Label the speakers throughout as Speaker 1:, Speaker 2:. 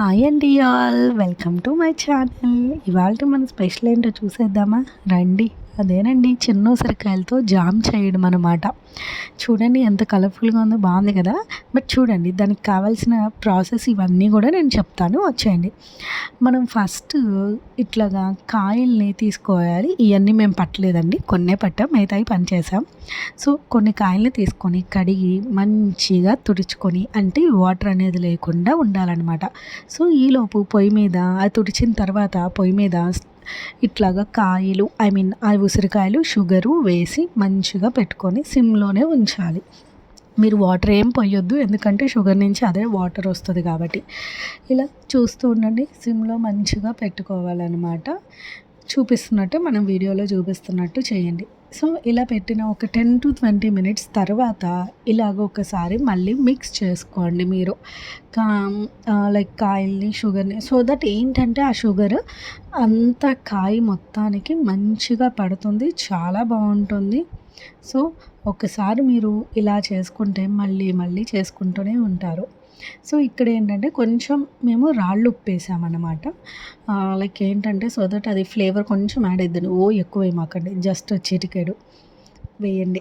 Speaker 1: Hi అండి all welcome to my channel ఇవాళ మన స్పెషల్ ఏంటో చూసేద్దామా? రండి. అదేనండి చిన్న ఉసిరికాయలతో జామ్ చేయడం అనమాట చూడండి ఎంత కలర్ఫుల్గా ఉందో బాగుంది కదా? బట్ చూడండి దానికి కావాల్సిన ప్రాసెస్ ఇవన్నీ కూడా నేను చెప్తాను. వచ్చేయండి. మనం ఫస్ట్ ఇట్లాగా కాయల్ని తీసుకోవాలి. ఇవన్నీ మేము పట్టలేదండి. కొన్నే పట్టాం మిగతాయి పనిచేసాం సో కొన్ని కాయల్ని తీసుకొని కడిగి మంచిగా తుడుచుకొని అంటే వాటర్ అనేది లేకుండా ఉండాలన్నమాట. సో ఈలోపు పొయ్యి మీద అది తుడిచిన తర్వాత పొయ్యి మీద ఇట్లాగా కాయలు ఐ మీన్ ఆ ఉసిరికాయలు షుగరు వేసి మంచిగా పెట్టుకొని సిమ్లోనే ఉంచాలి. మీరు వాటర్ ఏం పోయొద్దు ఎందుకంటే షుగర్ నుంచి అదే వాటర్ వస్తుంది కాబట్టి. ఇలా చూస్తూ ఉండండి సిమ్లో మంచిగా పెట్టుకోవాలన్నమాట. చూపిస్తున్నట్టు మనం వీడియోలో చూపిస్తున్నట్టు చేయండి. సో ఇలా పెట్టిన ఒక టెన్ టు ట్వంటీ మినిట్స్ తర్వాత ఇలాగ ఒకసారి మళ్ళీ మిక్స్ చేసుకోండి మీరు. కా లైక్ కాయల్ని షుగర్ని. సో దట్ ఏంటంటే ఆ షుగర్ అంత కాయ మొత్తానికి మంచిగా పడుతుంది చాలా బాగుంటుంది. సో ఒకసారి మీరు ఇలా చేసుకుంటే మళ్ళీ మళ్ళీ చేసుకుంటూనే ఉంటారు. సో ఇక్కడ ఏంటంటే కొంచెం మేము రాళ్ళు ఉప్పు వేసామన్నమాట లైక్ ఏంటంటే సో దట్ అది ఫ్లేవర్ కొంచెం యాడ్ అవుతుంది ఓ ఎక్కువ ఏమాకండి. జస్ట్ చిటికెడు. వేయండి.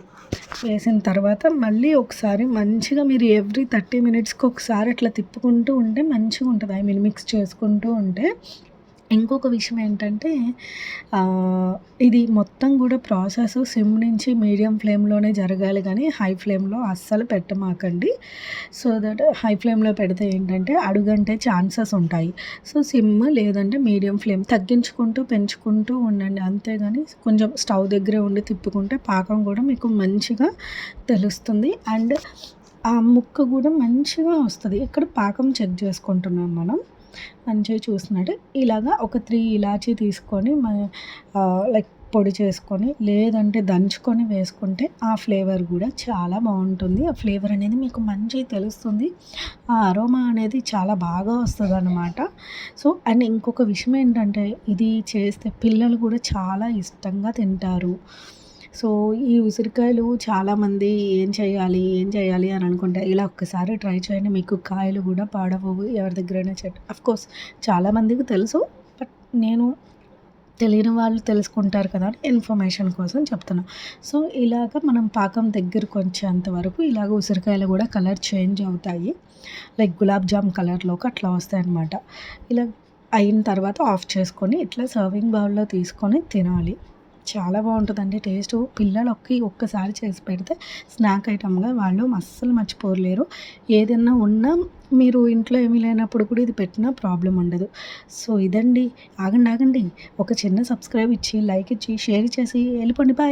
Speaker 1: వేసిన తర్వాత మళ్ళీ ఒకసారి మంచిగా మీరు ఎవ్రీ థర్టీ మినిట్స్కి ఒకసారి అట్లా తిప్పుకుంటూ ఉంటే మంచిగా ఉంటుంది ఐ మీన్ మిక్స్ చేసుకుంటూ ఉంటే ఇంకొక విషయం ఏంటంటే ఇది మొత్తం కూడా ప్రాసెస్ సిమ్ నుంచి మీడియం ఫ్లేమ్లోనే జరగాలి కానీ హై ఫ్లేమ్లో అస్సలు పెట్టమాకండి. సో దట్ హై ఫ్లేమ్లో పెడితే ఏంటంటే అడుగంటే ఛాన్సెస్ ఉంటాయి. సో సిమ్ లేదంటే మీడియం ఫ్లేమ్ తగ్గించుకుంటూ పెంచుకుంటూ ఉండండి. అంతేగాని కొంచెం స్టవ్ దగ్గరే ఉండి తిప్పుకుంటే పాకం కూడా మీకు మంచిగా తెలుస్తుంది. అండ్ ఆ ముక్క కూడా మంచిగా వస్తుంది. ఇక్కడ పాకం చెక్ చేసుకుంటున్నాం మనం. మంచిగా చూస్తున్నాడు. ఇలాగా ఒక త్రీ ఇలాచీ తీసుకొని లైక్ పొడి చేసుకొని లేదంటే దంచుకొని వేసుకుంటే ఆ ఫ్లేవర్ కూడా చాలా బాగుంటుంది. ఆ ఫ్లేవర్ అనేది మీకు మంచిగా తెలుస్తుంది. ఆ అరోమా అనేది చాలా బాగా వస్తుంది అనమాట సో అండ్ ఇంకొక విషయం ఏంటంటే ఇది చేస్తే పిల్లలు కూడా చాలా ఇష్టంగా తింటారు. సో ఈ ఉసిరికాయలు చాలామంది ఏం చేయాలి ఏం చేయాలి అని అనుకుంటే ఇలా ఒక్కసారి ట్రై చేయండి. మీకు కాయలు కూడా పాడవవు ఎవరి దగ్గరైనా చెట్టు అఫ్కోర్స్ చాలామందికి తెలుసు బట్ నేను తెలియని వాళ్ళు తెలుసుకుంటారు కదా అని ఇన్ఫర్మేషన్ కోసం చెప్తున్నా. సో ఇలాగ మనం పాకం దగ్గరకు వచ్చేంత వరకు ఇలాగ ఉసిరికాయలు కూడా కలర్ చేంజ్ అవుతాయి. లైక్ గులాబ్ జామ్ కలర్లోకి అట్లా వస్తాయి అన్నమాట. ఇలా అయిన తర్వాత ఆఫ్ చేసుకొని ఇట్లా సర్వింగ్ బౌల్లో తీసుకొని తినాలి. చాలా బాగుంటుందండి. టేస్ట్. పిల్లలకి ఒక్కసారి చేసి పెడితే స్నాక్ ఐటమ్గా వాళ్ళు అస్సలు మర్చిపోలేరు. ఏదైనా ఉన్నా మీరు ఇంట్లో ఏమీ లేనప్పుడు కూడా ఇది పెట్టినా ప్రాబ్లం ఉండదు. సో ఇదండి. ఆగండి ఆగండి. ఒక చిన్న సబ్స్క్రైబ్ ఇచ్చి లైక్ ఇచ్చి షేర్ చేసి వెళ్ళిపోండి. బాయ్.